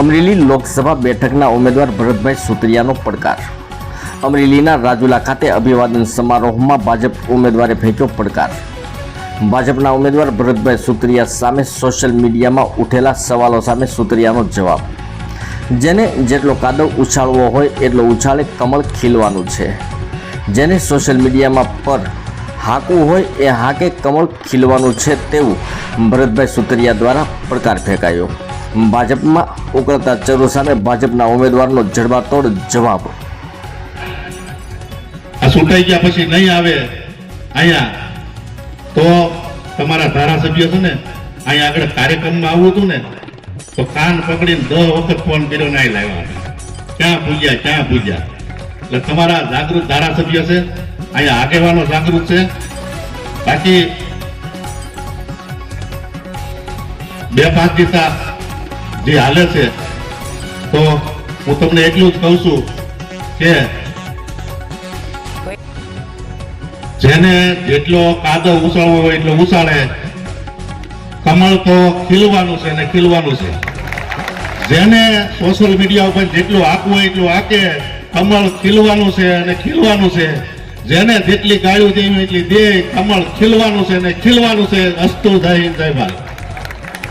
અમરેલી લોકસભા બેઠકના ઉમેદવાર ભરતભાઈ સુતરિયાનો પડકાર. અમરેલીના રાજુલા ખાતે અભિવાદન સમારોહમાં ભાજપ ઉમેદવારે ફેંક્યો પડકાર. ભાજપના ઉમેદવાર ભરતભાઈ સુતરિયા સામે સોશિયલ મીડિયામાં ઉઠેલા સવાલો સામે સુતરિયાનો જવાબ. જેને જેટલો કાદવ ઉછાળવો હોય એટલો ઉછાળે કમળ ખીલવાનું છે. જેને સોશિયલ મીડિયામાં પર હાંકવું હોય એ હાકે કમળ ખીલવાનું છે તેવું ભરતભાઈ સુતરિયા દ્વારા પડકાર ફેંકાયો. ભાજપમાં ઉકળતા ચરો સામે ભાજપના ઉમેદવારનો જડબાતોડ જવાબ. આ ચૂંટાઈ ગયા પછી નહીં આવે અહીંયા, તો તમારા ધારાસભ્ય છે ને, અહીંયા આગળ કાર્યક્રમમાં આવવું હતું ને, તો કાન પકડીને દસ વખત ફોન કર્યો નહીં લાવ્યા ક્યાં પૂજ્યા ક્યાં પૂજ્યા? એટલે તમારા જાગૃત ધારાસભ્ય છે, અહીંયા આગેવાનો જાગૃત છે. બાકી બે પાંચ દિશા જે હાલે છે, તો હું તમને એટલું જ કહું છું કે જેને જેટલો કાદવ ઉછાળવો હોય એટલો ઉછાળે. કમળ તો ખીલવાનું છે ને ખીલવાનું છે. જેને સોશિયલ મીડિયા ઉપર જેટલું આપવું હોય એટલું આકે કમળ ખીલવાનું છે અને ખીલવાનું છે. જેને જેટલી ગાળ્યું દેવી એટલી દે કમળ ખીલવાનું છે ને ખીલવાનું છે. અસ્તુ જય જય ભારત.